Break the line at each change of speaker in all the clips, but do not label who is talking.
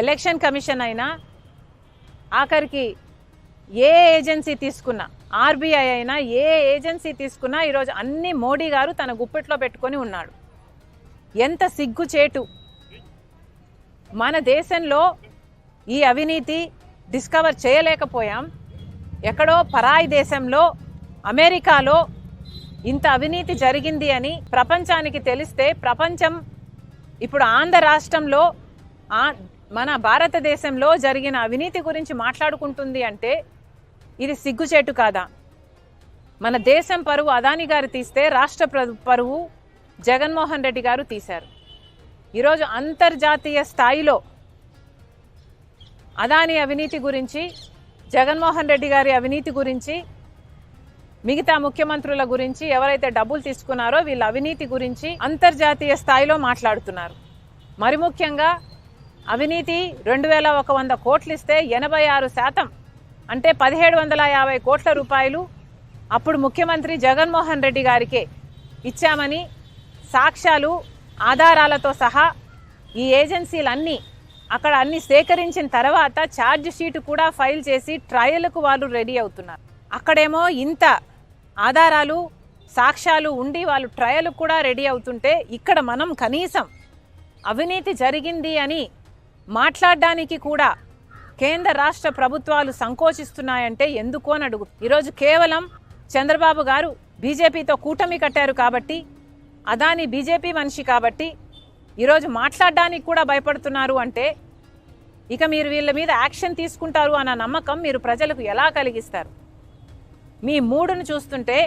Election commission అయినా ఆఖరికి ఏ agency తీసుకున్నా ఆర్బీఐ అయినా ఏ ఏజెన్సీ తీసుకున్నా ఈరోజు అన్ని మోడీ గారు తన గుప్పెట్లో పెట్టుకొని ఉన్నాడు. ఎంత సిగ్గుచేటు. మన దేశంలో ఈ అవినీతి డిస్కవర్ చేయలేకపోయాం. ఎక్కడో పరాయి దేశంలో అమెరికాలో ఇంత అవినీతి జరిగింది అని ప్రపంచానికి తెలిస్తే ప్రపంచం ఇప్పుడు ఆంధ్ర రాష్ట్రంలో మన భారతదేశంలో జరిగిన అవినీతి గురించి మాట్లాడుకుంటుంది అంటే ఇది సిగ్గుచేటు కాదా? మన దేశం పరువు అదాని గారు తీస్తే రాష్ట్ర పరువు జగన్మోహన్ రెడ్డి గారు తీశారు. ఈరోజు అంతర్జాతీయ స్థాయిలో అదాని అవినీతి గురించి జగన్మోహన్ రెడ్డి గారి అవినీతి గురించి మిగతా ముఖ్యమంత్రుల గురించి ఎవరైతే డబ్బులు తీసుకున్నారో వీళ్ళ అవినీతి గురించి అంతర్జాతీయ స్థాయిలో మాట్లాడుతున్నారు. మరి ముఖ్యంగా అవినీతి రెండు వేల ఒక వంద కోట్లు ఇస్తే ఎనభై ఆరు శాతం అంటే పదిహేడు వందల యాభై కోట్ల రూపాయలు అప్పుడు ముఖ్యమంత్రి జగన్మోహన్ రెడ్డి గారికే ఇచ్చామని సాక్ష్యాలు ఆధారాలతో సహా ఈ ఏజెన్సీలన్నీ అక్కడ అన్ని సేకరించిన తర్వాత ఛార్జ్ షీట్ కూడా ఫైల్ చేసి ట్రయల్కు వాళ్ళు రెడీ అవుతున్నారు. అక్కడేమో ఇంత ఆధారాలు సాక్ష్యాలు ఉండి వాళ్ళు ట్రయల్ కూడా రెడీ అవుతుంటే ఇక్కడ మనం కనీసం అవినీతి జరిగింది అని మాట్లాడడానికి కూడా కేంద్ర రాష్ట్ర ప్రభుత్వాలు సంకోచిస్తున్నాయంటే ఎందుకు అని అడుగు. ఈరోజు కేవలం చంద్రబాబు గారు బీజేపీతో కూటమి కట్టారు కాబట్టి అదాని బీజేపీ మనిషి కాబట్టి ఈరోజు మాట్లాడడానికి కూడా భయపడుతున్నారు అంటే ఇక మీరు వీళ్ళ మీద యాక్షన్ తీసుకుంటారు అన్న నమ్మకం మీరు ప్రజలకు ఎలా కలిగిస్తారు? మీ మూడును చూస్తుంటే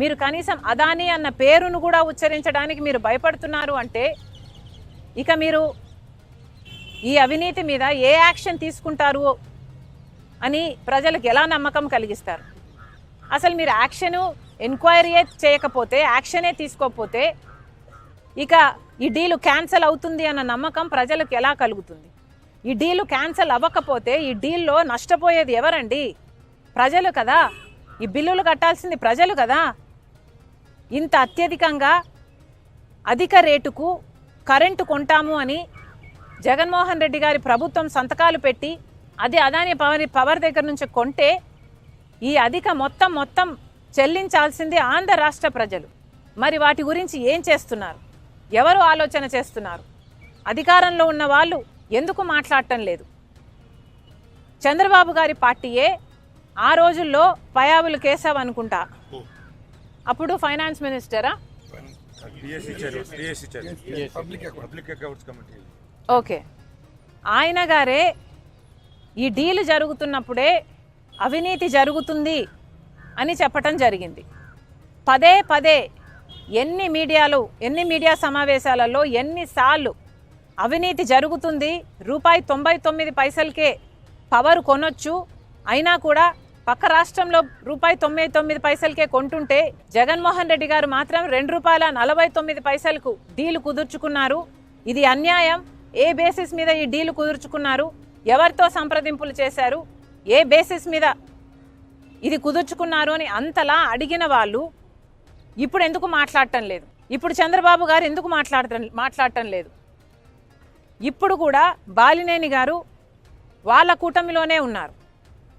మీరు కనీసం అదాని అన్న పేరును కూడా ఉచ్చరించడానికి మీరు భయపడుతున్నారు అంటే ఇక మీరు ఈ అవినీతి మీద ఏ యాక్షన్ తీసుకుంటారు అని ప్రజలకు ఎలా నమ్మకం కలిగిస్తారు? అసలు మీరు యాక్షను ఎంక్వైరీయే చేయకపోతే యాక్షనే తీసుకోకపోతే ఇక ఈ డీలు క్యాన్సిల్ అవుతుంది అన్న నమ్మకం ప్రజలకు ఎలా కలుగుతుంది? ఈ డీలు క్యాన్సిల్ అవ్వకపోతే ఈ డీల్లో నష్టపోయేది ఎవరండి? ప్రజలు కదా. ఈ బిల్లులు కట్టాల్సింది ప్రజలు కదా. ఇంత అత్యధికంగా అధిక రేటుకు కరెంటు కొంటాము అని జగన్మోహన్ రెడ్డి గారి ప్రభుత్వం సంతకాలు పెట్టి అది అదాని పవర్ పవర్ దగ్గర నుంచి కొంటే ఈ అధిక మొత్తం మొత్తం చెల్లించాల్సింది ఆంధ్ర రాష్ట్ర ప్రజలు. మరి వాటి గురించి ఏం చేస్తున్నారు? ఎవరు ఆలోచన చేస్తున్నారు? అధికారంలో ఉన్న వాళ్ళు ఎందుకు మాట్లాడటం లేదు? చంద్రబాబు గారి పార్టీయే ఆ రోజుల్లో పయావులు కేశవ్ అనుకుంటా. అప్పుడు ఫైనాన్స్ మినిస్టరా? ఓకే. ఆయన గారే ఈ డీల్ జరుగుతున్నప్పుడే అవినీతి జరుగుతుంది అని చెప్పటం జరిగింది. పదే పదే ఎన్ని మీడియాలు ఎన్ని మీడియా సమావేశాలలో ఎన్నిసార్లు అవినీతి జరుగుతుంది రూపాయి తొంభై తొమ్మిది పైసలకే పవర్ కొనొచ్చు అయినా కూడా పక్క రాష్ట్రంలో రూపాయి తొంభై తొమ్మిది పైసలకే కొంటుంటే జగన్మోహన్ రెడ్డి గారు మాత్రం రెండు రూపాయల నలభై తొమ్మిది పైసలకు డీలు కుదుర్చుకున్నారు. ఇది అన్యాయం. ఏ బేసిస్ మీద ఈ డీలు కుదుర్చుకున్నారు? ఎవరితో సంప్రదింపులు చేశారు? ఏ బేసిస్ మీద ఇది కుదుర్చుకున్నారు అని అంతలా అడిగిన వాళ్ళు ఇప్పుడు ఎందుకు మాట్లాడటం లేదు? ఇప్పుడు చంద్రబాబు గారు ఎందుకు మాట్లాడటం మాట్లాడటం లేదు? ఇప్పుడు కూడా బాలినేని గారు వాళ్ళ కూటమిలోనే ఉన్నారు.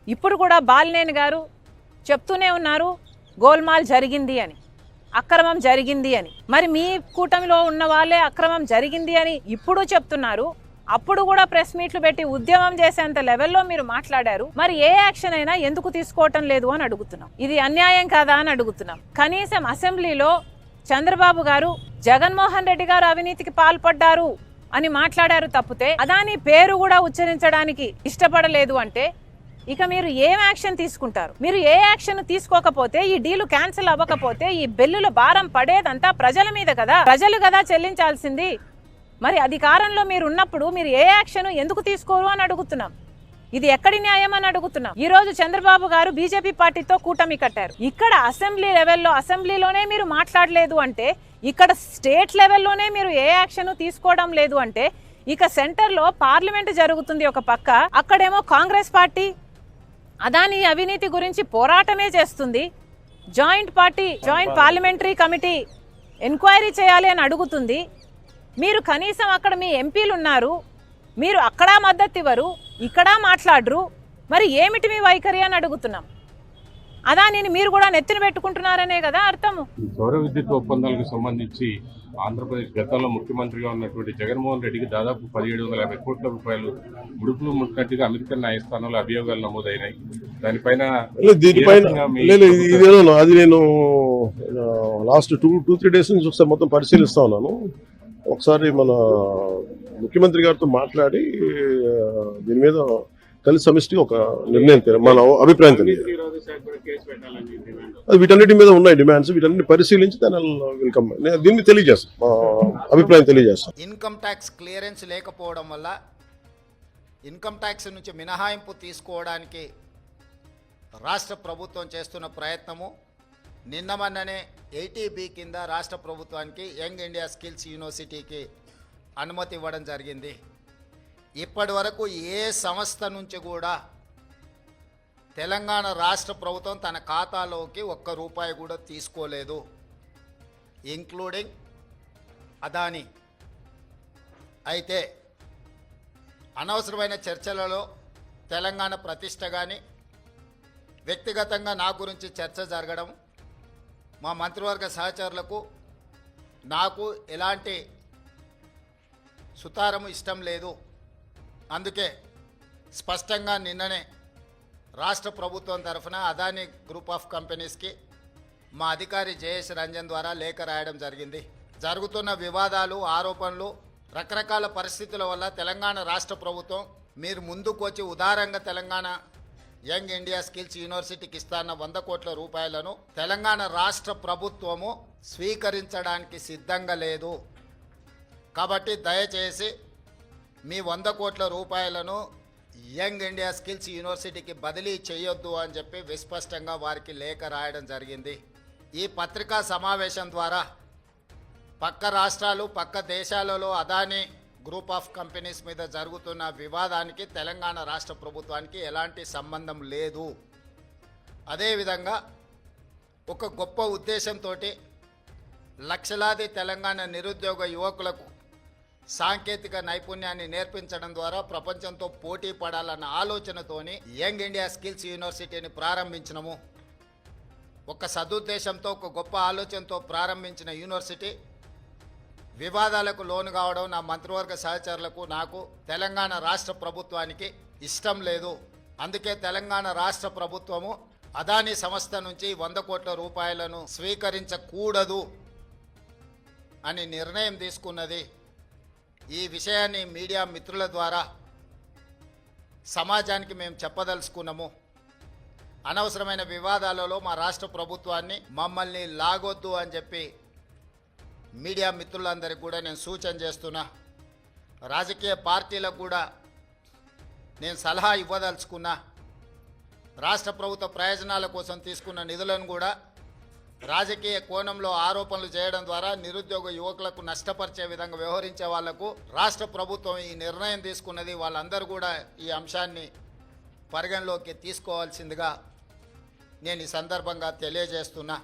ఇప్పుడు కూడా బాలినేని గారు చెప్తూనే ఉన్నారు గోల్మాల్ జరిగింది అని. అక్రమం జరిగింది అని. మరి మీ కూటమిలో ఉన్న వాళ్ళే అక్రమం జరిగింది అని ఇప్పుడు చెప్తున్నారు. అప్పుడు కూడా ప్రెస్ మీట్లు పెట్టి ఉద్యమం చేసేంత లెవెల్లో మీరు మాట్లాడారు. మరి ఏ యాక్షన్ అయినా ఎందుకు తీసుకోవటం లేదు అని అడుగుతున్నాం. ఇది అన్యాయం కాదా అని అడుగుతున్నాం. కనీసం అసెంబ్లీలో చంద్రబాబు గారు జగన్మోహన్ రెడ్డి గారు అవినీతికి పాల్పడ్డారు అని మాట్లాడారు తప్పితే అదాని పేరు కూడా ఉచ్చరించడానికి ఇష్టపడలేదు అంటే ఇక మీరు ఏం యాక్షన్ తీసుకుంటారు? మీరు ఏ యాక్షన్ తీసుకోకపోతే ఈ డీలు క్యాన్సిల్ అవ్వకపోతే ఈ బిల్లుల భారం పడేదంతా ప్రజల మీద కదా? ప్రజలు కదా చెల్లించాల్సింది? మరి అధికారంలో మీరు ఉన్నప్పుడు మీరు ఏ యాక్షన్ ఎందుకు తీసుకోరు అని అడుగుతున్నాం. ఇది ఎక్కడి న్యాయం అని అడుగుతున్నాం. ఈ రోజు చంద్రబాబు గారు బీజేపీ పార్టీతో కూటమి కట్టారు. ఇక్కడ అసెంబ్లీ లెవెల్లో అసెంబ్లీలోనే మీరు మాట్లాడలేదు అంటే ఇక్కడ స్టేట్ లెవెల్లోనే మీరు ఏ యాక్షన్ తీసుకోవడం లేదు అంటే ఇక సెంటర్లో పార్లమెంట్ జరుగుతుంది ఒక పక్క అక్కడేమో కాంగ్రెస్ పార్టీ అదాని అవినీతి గురించి పోరాటమే చేస్తుంది. Joint party joint parliamentary committee enquiry చేయాలి అని అడుగుతుంది. మీరు కనీసం అక్కడ మీ ఎంపీలు ఉన్నారు. మీరు అక్కడ మద్దతు ఇవ్వరు ఇక్కడ మాట్లాడరు. మరి ఏమిటి మీ వైఖరి అని అడుగుతున్నాం. అదానిని మీరు కూడా నెత్తిన పెట్టుకుంటున్నారనే కదా అర్థము.
సౌర విద్యుత్ ఒప్పందాలకు సంబంధించి ఆంధ్రప్రదేశ్ గతంలో ముఖ్యమంత్రిగా ఉన్నటువంటి జగన్మోహన్ రెడ్డికి దాదాపు పదిహేడు వందల యాభై కోట్ల రూపాయలు ముడుపులు ముట్టినట్టుగా అమెరికన్ న్యాయస్థానంలో అభియోగాలు నమోదైనాయి. దానిపైన
అది నేను last two two three days నుంచి ఒకసారి మొత్తం పరిశీలిస్తా ఉన్నాను. ఒకసారి మన ముఖ్యమంత్రి గారితో మాట్లాడి దీని మీద కలిసి సమిష్టి ఒక నిర్ణయం మన అభిప్రాయం తెలియదు. అది వీటన్నిటి మీద ఉన్నాయి డిమాండ్స్ వీటన్నిటి పరిశీలించి దాని వెల్కమ్ దీన్ని తెలియజేస్తాం అభిప్రాయం తెలియజేస్తాను
ఇన్కమ్ ట్యాక్స్ క్లియరెన్స్ లేకపోవడం వల్ల ఇన్కమ్ ట్యాక్స్ నుంచి మినహాయింపు తీసుకోవడానికి రాష్ట్ర ప్రభుత్వం చేస్తున్న ప్రయత్నము. నిన్న మొన్ననే ఎయిటీబీ కింద రాష్ట్ర ప్రభుత్వానికి యంగ్ ఇండియా స్కిల్స్ యూనివర్సిటీకి అనుమతి ఇవ్వడం జరిగింది. ఇప్పటి వరకు ఏ సంస్థ నుంచి కూడా తెలంగాణ రాష్ట్ర ప్రభుత్వం తన ఖాతాలోకి ఒక్క రూపాయి కూడా తీసుకోలేదు ఇంక్లూడింగ్ అదాని. అయితే అనవసరమైన చర్చలలో తెలంగాణ ప్రతిష్ట కానీ వ్యక్తిగతంగా నా గురించి చర్చ జరగడం మా మంత్రివర్గ సహచరులకు నాకు ఎలాంటి సుతారము ఇష్టం లేదు. అందుకే స్పష్టంగా నిన్ననే రాష్ట్ర ప్రభుత్వం తరఫున అదాని గ్రూప్ ఆఫ్ కంపెనీస్కి మా అధికారి జయేష్ రంజన్ ద్వారా లేఖ రాయడం జరిగింది. జరుగుతున్న వివాదాలు ఆరోపణలు రకరకాల పరిస్థితుల వల్ల తెలంగాణ రాష్ట్ర ప్రభుత్వం మీరు ముందుకు వచ్చి ఉదారంగా తెలంగాణ యంగ్ ఇండియా స్కిల్స్ యూనివర్సిటీకి ఇస్తాన్న వంద కోట్ల రూపాయలను తెలంగాణ రాష్ట్ర ప్రభుత్వము స్వీకరించడానికి సిద్ధంగా లేదు. కాబట్టి దయచేసి మీ వంద కోట్ల రూపాయలను యంగ్ ఇండియా స్కిల్స్ యూనివర్సిటీకి బదిలీ చేయొద్దు అని చెప్పి విస్పష్టంగా వారికి లేఖ రాయడం జరిగింది. ఈ పత్రికా సమావేశం ద్వారా పక్క రాష్ట్రాలు పక్క దేశాలలో అదానీ గ్రూప్ ఆఫ్ కంపెనీస్ మీద జరుగుతున్న వివాదానికి తెలంగాణ రాష్ట్ర ప్రభుత్వానికి ఎలాంటి సంబంధం లేదు. అదేవిధంగా ఒక గొప్ప ఉద్దేశంతో లక్షలాది తెలంగాణ నిరుద్యోగ యువకులకు సాంకేతిక నైపుణ్యాన్ని నేర్పించడం ద్వారా ప్రపంచంతో పోటీ పడాలన్న ఆలోచనతోని యంగ్ ఇండియా స్కిల్స్ యూనివర్సిటీని ప్రారంభించినము. ఒక సదుద్దేశంతో ఒక గొప్ప ఆలోచనతో ప్రారంభించిన యూనివర్సిటీ. వివాదాలకు లోను కావడం నా మంత్రివర్గ సహచరులకు నాకు తెలంగాణ రాష్ట్ర ప్రభుత్వానికి ఇష్టం లేదు. అందుకే తెలంగాణ రాష్ట్ర ప్రభుత్వము అదాని సంస్థ నుంచి వంద కోట్ల రూపాయలను స్వీకరించకూడదు అని నిర్ణయం తీసుకున్నది. ఈ విషయాన్ని మీడియా మిత్రుల ద్వారా సమాజానికి మేము చెప్పదలుచుకున్నాము. అనవసరమైన వివాదాలలో మా రాష్ట్ర ప్రభుత్వాన్ని మమ్మల్ని లాగొద్దు అని చెప్పి మీడియా మిత్రులందరికీ కూడా నేను సూచన చేస్తున్నా. రాజకీయ పార్టీలకు కూడా నేను సలహా ఇవ్వదలుచుకున్నా. రాష్ట్ర ప్రభుత్వ ప్రయోజనాల కోసం తీసుకున్న నిధులను కూడా రాజకీయ కోణంలో ఆరోపణలు చేయడం ద్వారా నిరుద్యోగ యువకులకు నష్టపరిచే విధంగా వ్యవహరించే వాళ్ళకు రాష్ట్ర ప్రభుత్వం ఈ నిర్ణయం తీసుకున్నది. వాళ్ళందరూ కూడా ఈ అంశాన్ని పరిగణలోకి తీసుకోవాల్సిందిగా నేను ఈ సందర్భంగా తెలియజేస్తున్నా.